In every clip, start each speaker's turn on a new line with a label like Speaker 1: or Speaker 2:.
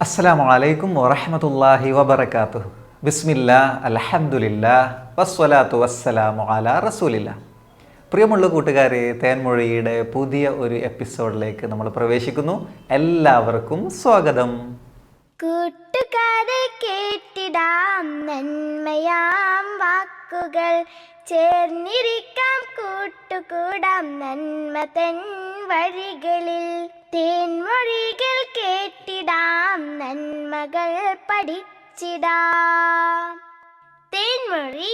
Speaker 1: അസ്സലാമു വലൈക്കും വറഹമത്തല്ലാഹി വബർക്കാത്തു ബിസ്മില്ല അലഹമുല്ല വസ്വലാത്തു വസ്സലാമു അല റസൂലില്ല. പ്രിയമുള്ള കൂട്ടുകാരെ തേൻമൊഴിയുടെ പുതിയ ഒരു എപ്പിസോഡിലേക്ക് നമ്മൾ പ്രവേശിക്കുന്നു. എല്ലാവർക്കും സ്വാഗതം.
Speaker 2: കൂട്ടുകാരെ കേട്ടിടാം നന്മയാം വാക്കുകൾ. ചേർന്നിരിക്കാം കൂട്ടുകൂടാം നന്മ തൻ വഴികളിൽ തേൻമൊഴികൾ കേട്ടിടാം നന്മകൾ പഠിച്ചിടാം. തേൻമൊഴി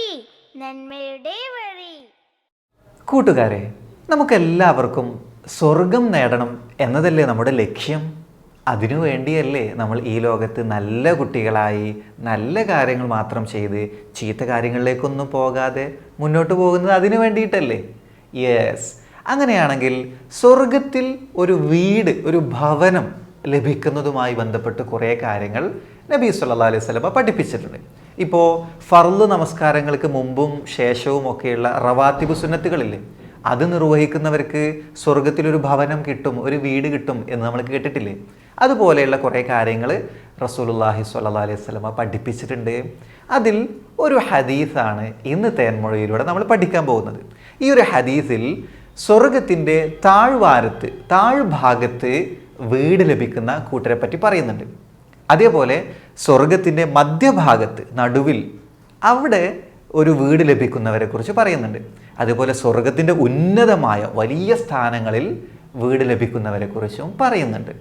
Speaker 2: നന്മയുടെ വഴി.
Speaker 1: കൂട്ടുകാരെ നമുക്കെല്ലാവർക്കും സ്വർഗം നേടണം എന്നതല്ലേ നമ്മുടെ ലക്ഷ്യം? അതിനു വേണ്ടിയല്ലേ നമ്മൾ ഈ ലോകത്ത് നല്ല കുട്ടികളായി നല്ല കാര്യങ്ങൾ മാത്രം ചെയ്ത് ചീത്ത കാര്യങ്ങളിലേക്കൊന്നും പോകാതെ മുന്നോട്ട് പോകുന്നത് അതിനു വേണ്ടിയിട്ടല്ലേ? യെസ് അങ്ങനെയാണെങ്കിൽ സ്വർഗത്തിൽ ഒരു വീട് ഒരു ഭവനം ലഭിക്കുന്നതുമായി ബന്ധപ്പെട്ട് കുറേ കാര്യങ്ങൾ നബി സല്ലാ അലൈഹി സ്വലമ പഠിപ്പിച്ചിട്ടുണ്ട്. ഇപ്പോൾ ഫർൾ നമസ്കാരങ്ങൾക്ക് മുമ്പും ശേഷവും ഒക്കെയുള്ള റവാത്തിബ് സുന്നത്തുകളില്ലേ? അത് നിർവഹിക്കുന്നവർക്ക് സ്വർഗത്തിലൊരു ഭവനം കിട്ടും ഒരു വീട് കിട്ടും എന്ന് നമ്മൾ കേട്ടിട്ടില്ലേ? അതുപോലെയുള്ള കുറേ കാര്യങ്ങൾ റസൂലുല്ലാഹി സ്വല്ലാ അലൈഹി സ്വലമ പഠിപ്പിച്ചിട്ടുണ്ട്. അതിൽ ഒരു ഹദീസാണ് ഇന്ന് തേൻമൊഴിയിലൂടെ നമ്മൾ പഠിക്കാൻ പോകുന്നത്. ഈ ഒരു ഹദീസിൽ സ്വർഗത്തിന്റെ താഴ്വാരത്ത് താഴ്ഭാഗത്ത് വീട് ലഭിക്കുന്ന കൂട്ടരെ പറ്റി പറയുന്നുണ്ട്. അതേപോലെ സ്വർഗത്തിന്റെ മധ്യഭാഗത്ത് നടുവിൽ അവിടെ ഒരു വീട് ലഭിക്കുന്നവരെ കുറിച്ച് പറയുന്നുണ്ട്. അതുപോലെ സ്വർഗത്തിന്റെ ഉന്നതമായ വലിയ സ്ഥാനങ്ങളിൽ വീട് ലഭിക്കുന്നവരെ കുറിച്ചും പറയുന്നുണ്ട്.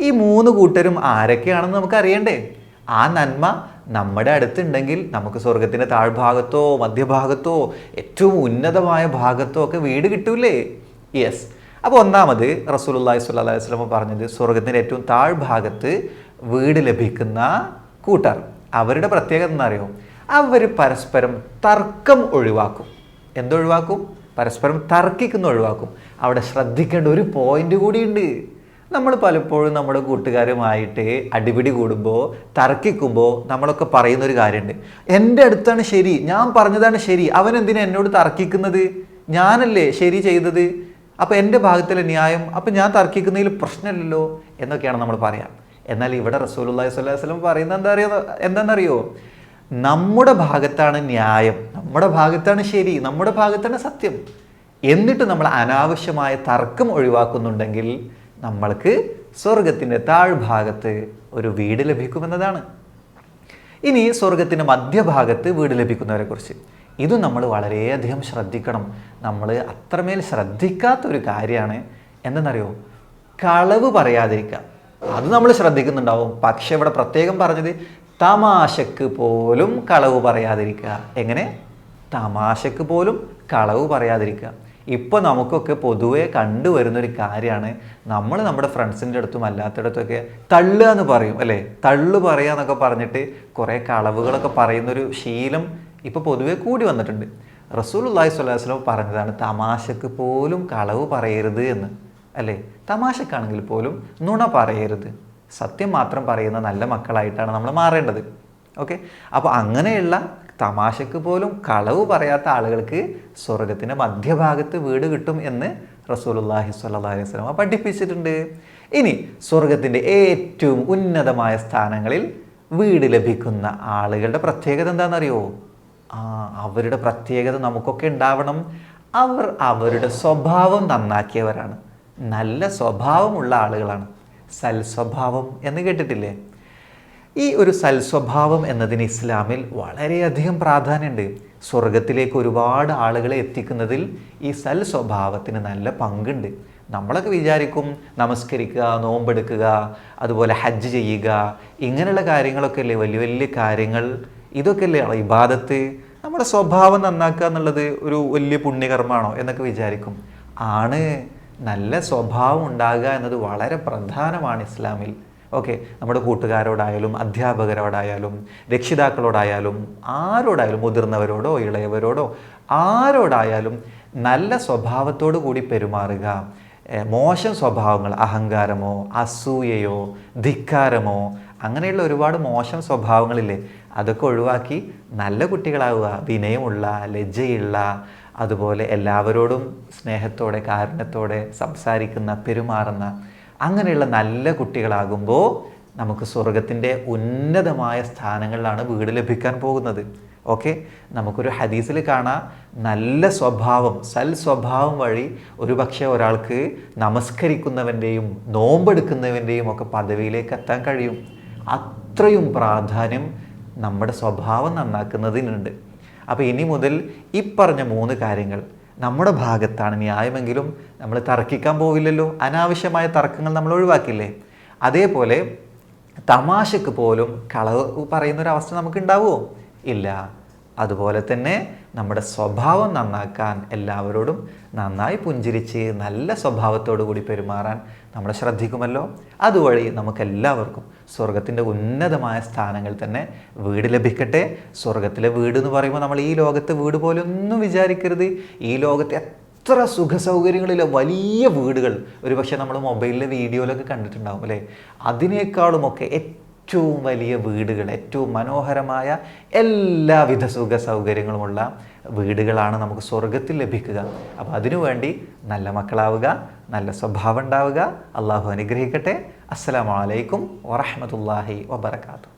Speaker 1: ഈ മൂന്ന് കൂട്ടരും ആരൊക്കെയാണെന്ന് നമുക്ക് അറിയണ്ടേ ആ നന്മ നമ്മുടെ അടുത്തുണ്ടെങ്കിൽ നമുക്ക് സ്വർഗത്തിന്റെ താഴ്ഭാഗത്തോ മധ്യഭാഗത്തോ ഏറ്റവും ഉന്നതമായ ഭാഗത്തോ ഒക്കെ വീട് കിട്ടൂലേ? യെസ് അപ്പോൾ ഒന്നാമത് റസൂലുള്ളാഹി സ്വല്ലല്ലാഹി അലൈഹി വസല്ലം പറഞ്ഞത് സ്വർഗത്തിന്റെ ഏറ്റവും താഴ്ഭാഗത്ത് വീട് ലഭിക്കുന്ന കൂട്ടർ. അവരുടെ പ്രത്യേകത എന്നറിയോ അവർ പരസ്പരം തർക്കം ഒഴിവാക്കും. എന്തൊഴിവാക്കും പരസ്പരം തർക്കിക്കുന്ന ഒഴിവാക്കും. അവിടെ ശ്രദ്ധിക്കേണ്ട ഒരു പോയിന്റ് കൂടിയുണ്ട്. നമ്മൾ പലപ്പോഴും നമ്മുടെ കൂട്ടുകാരുമായിട്ട് അടിപിടി കൂടുമ്പോൾ തർക്കിക്കുമ്പോൾ നമ്മളൊക്കെ പറയുന്ന ഒരു കാര്യമുണ്ട്. എന്റെ അടുത്താണ് ശരി. ഞാൻ പറഞ്ഞതാണ് ശരി. അവൻ എന്തിനാ എന്നോട് തർക്കിക്കുന്നത്? ഞാനല്ലേ ശരി ചെയ്തത്? അപ്പോൾ എന്റെ ഭാഗത്തിലെ ന്യായം അപ്പോൾ ഞാൻ തർക്കിക്കുന്നതിൽ പ്രശ്നമില്ലല്ലോ എന്നൊക്കെയാണ് നമ്മൾ പറയാം. എന്നാൽ ഇവിടെ റസൂലുള്ളാഹി സ്വല്ലല്ലാഹി വസ്ലം പറയുന്നത് എന്താ അറിയോ? എന്താണെന്നറിയോ? നമ്മുടെ ഭാഗത്താണ് ന്യായം നമ്മുടെ ഭാഗത്താണ് ശരി നമ്മുടെ ഭാഗത്താണ് സത്യം. എന്നിട്ട് നമ്മൾ അനാവശ്യമായ തർക്കം ഒഴിവാക്കുന്നുണ്ടെങ്കിൽ നമ്മൾക്ക് സ്വർഗത്തിന്റെ താഴ്ഭാഗത്ത് ഒരു വീട് ലഭിക്കുമെന്നതാണ്. ഇനി സ്വർഗത്തിന്റെ മധ്യഭാഗത്ത് വീട് ലഭിക്കുന്നവരെ കുറിച്ച് ഇത് നമ്മൾ വളരെയധികം ശ്രദ്ധിക്കണം. നമ്മൾ അത്രമേൽ ശ്രദ്ധിക്കാത്തൊരു കാര്യമാണ് എന്തെന്നറിയോ? കളവ് പറയാതിരിക്കുക. അത് നമ്മൾ ശ്രദ്ധിക്കുന്നുണ്ടാവും. പക്ഷെ ഇവിടെ പ്രത്യേകം പറഞ്ഞത് തമാശക്ക് പോലും കളവ് പറയാതിരിക്കുക. എങ്ങനെ? തമാശക്ക് പോലും കളവ് പറയാതിരിക്കുക. ഇപ്പോൾ നമുക്കൊക്കെ പൊതുവെ കണ്ടുവരുന്നൊരു കാര്യമാണ്. നമ്മൾ നമ്മുടെ ഫ്രണ്ട്സിന്റെ അടുത്തും അല്ലാത്തടത്തൊക്കെ തള്ളുക എന്ന് പറയും അല്ലേ? തള്ളു പറയുക എന്നൊക്കെ പറഞ്ഞിട്ട് കുറേ കളവുകളൊക്കെ പറയുന്നൊരു ശീലം ഇപ്പോൾ പൊതുവെ കൂടി വന്നിട്ടുണ്ട്. റസൂൽ അള്ളാഹി സ്വല്ലാഹു വസ്ലം പറഞ്ഞതാണ് തമാശക്ക് പോലും കളവ് പറയരുത് എന്ന്. അല്ലേ? തമാശക്കാണെങ്കിൽ പോലും നുണ പറയരുത്. സത്യം മാത്രം പറയുന്ന നല്ല മക്കളായിട്ടാണ് നമ്മൾ മാറേണ്ടത്. ഓക്കെ? അപ്പോൾ അങ്ങനെയുള്ള തമാശക്ക് പോലും കളവ് പറയാത്ത ആളുകൾക്ക് സ്വർഗത്തിന്റെ മധ്യഭാഗത്ത് വീട് കിട്ടും എന്ന് റസൂലുല്ലാഹി സ്വല്ലല്ലാഹി അലൈഹി വസല്ലം പഠിപ്പിച്ചിട്ടുണ്ട്. ഇനി സ്വർഗത്തിന്റെ ഏറ്റവും ഉന്നതമായ സ്ഥാനങ്ങളിൽ വീട് ലഭിക്കുന്ന ആളുകളുടെ പ്രത്യേകത എന്താണെന്നറിയോ? അവരുടെ പ്രത്യേകത നമുക്കൊക്കെ ഉണ്ടാവണം. അവർ അവരുടെ സ്വഭാവം നന്നാക്കിയവരാണ്. നല്ല സ്വഭാവമുള്ള ആളുകളാണ്. സൽസ്വഭാവം എന്ന് കേട്ടിട്ടില്ലേ? ഈ ഒരു സൽസ്വഭാവം എന്നതിന് ഇസ്ലാമിൽ വളരെയധികം പ്രാധാന്യമുണ്ട്. സ്വർഗത്തിലേക്ക് ഒരുപാട് ആളുകളെ എത്തിക്കുന്നതിൽ ഈ സൽ സ്വഭാവത്തിന് നല്ല പങ്കുണ്ട്. നമ്മളൊക്കെ വിചാരിക്കും നമസ്കരിക്കുക നോമ്പെടുക്കുക അതുപോലെ ഹജ്ജ് ചെയ്യുക ഇങ്ങനെയുള്ള കാര്യങ്ങളൊക്കെ അല്ലേ വലിയ വലിയ കാര്യങ്ങൾ ഇതൊക്കെ അല്ലേ ഇബാദത്ത്? നമ്മുടെ സ്വഭാവം നന്നാക്കുക എന്നുള്ളത് ഒരു വലിയ പുണ്യകർമ്മമാണോ എന്നൊക്കെ വിചാരിക്കും. ആണ് നല്ല സ്വഭാവം ഉണ്ടാകുക എന്നത് വളരെ പ്രധാനമാണ് ഇസ്ലാമിൽ. ഓക്കെ നമ്മുടെ കൂട്ടുകാരോടായാലും അധ്യാപകരോടായാലും രക്ഷിതാക്കളോടായാലും ആരോടായാലും മുതിർന്നവരോടോ ഇളയവരോടോ ആരോടായാലും നല്ല സ്വഭാവത്തോടു കൂടി പെരുമാറുക. മോശം സ്വഭാവങ്ങൾ അഹങ്കാരമോ അസൂയയോ ധിക്കാരമോ അങ്ങനെയുള്ള ഒരുപാട് മോശം സ്വഭാവങ്ങളില്ലേ അതൊക്കെ ഒഴിവാക്കി നല്ല കുട്ടികളാവുക. വിനയമുള്ള ലജ്ജയുള്ള അതുപോലെ എല്ലാവരോടും സ്നേഹത്തോടെ കാരുണ്യത്തോടെ സംസാരിക്കുന്ന പെരുമാറുന്ന അങ്ങനെയുള്ള നല്ല കുട്ടികളാകുമ്പോൾ നമുക്ക് സ്വർഗത്തിന്റെ ഉന്നതമായ സ്ഥാനങ്ങളിലാണ് വീട് ലഭിക്കാൻ പോകുന്നത്. ഓക്കെ? നമുക്കൊരു ഹദീസിൽ കാണാം നല്ല സ്വഭാവം സൽ സ്വഭാവം വഴി ഒരു പക്ഷേ ഒരാൾക്ക് നമസ്കരിക്കുന്നവന്റെയും നോമ്പെടുക്കുന്നവന്റെയും ഒക്കെ പദവിയിലേക്ക് എത്താൻ കഴിയും. അത്രയും പ്രാധാന്യം നമ്മുടെ സ്വഭാവം നന്നാക്കുന്നതിനുണ്ട്. അപ്പോൾ ഇനി മുതൽ ഈ പറഞ്ഞ മൂന്ന് കാര്യങ്ങൾ നമ്മുടെ ഭാഗത്താണ് ന്യായമെങ്കിലും നമ്മൾ തർക്കിക്കാൻ പോവില്ലല്ലോ. അനാവശ്യമായ തർക്കങ്ങൾ നമ്മൾ ഒഴിവാക്കില്ലേ? അതേപോലെ തമാശക്ക് പോലും കളവ് പറയുന്നൊരവസ്ഥ നമുക്ക് ഉണ്ടാവുമോ? ഇല്ല. അതുപോലെ തന്നെ നമ്മുടെ സ്വഭാവം നന്നാക്കാൻ എല്ലാവരോടും നന്നായി പുഞ്ചിരിച്ച് നല്ല സ്വഭാവത്തോടു കൂടി പെരുമാറാൻ നമ്മൾ ശ്രദ്ധിക്കുമല്ലോ. അതുവഴി നമുക്കെല്ലാവർക്കും സ്വർഗത്തിന്റെ ഉന്നതമായ സ്ഥാനങ്ങൾ തന്നെ വീട് ലഭിക്കട്ടെ. സ്വർഗത്തിലെ വീട് എന്ന് പറയുമ്പോൾ നമ്മൾ ഈ ലോകത്തെ വീട് പോലെ ഒന്നും വിചാരിക്കരുത്. ഈ ലോകത്തെ എത്ര സുഖ സൗകര്യങ്ങളിലെ വലിയ വീടുകൾ. ഒരുപക്ഷെ നമ്മൾ മൊബൈലിലെ വീഡിയോയിലൊക്കെ കണ്ടിട്ടുണ്ടാവും അല്ലേ? അതിനേക്കാളുമൊക്കെ ഏറ്റവും വലിയ വീടുകൾ ഏറ്റവും മനോഹരമായ എല്ലാവിധ സുഖ സൗകര്യങ്ങളുമുള്ള വീടുകളാണ് നമുക്ക് സ്വർഗത്തിൽ ലഭിക്കുക. അപ്പോൾ അതിനുവേണ്ടി നല്ല മക്കളാവുക നല്ല സ്വഭാവം ഉണ്ടാവുക. അള്ളാഹു അനുഗ്രഹിക്കട്ടെ. അസ്സാം വലൈക്കും വറഹമത്തല്ലാഹി വബർക്കാത്തു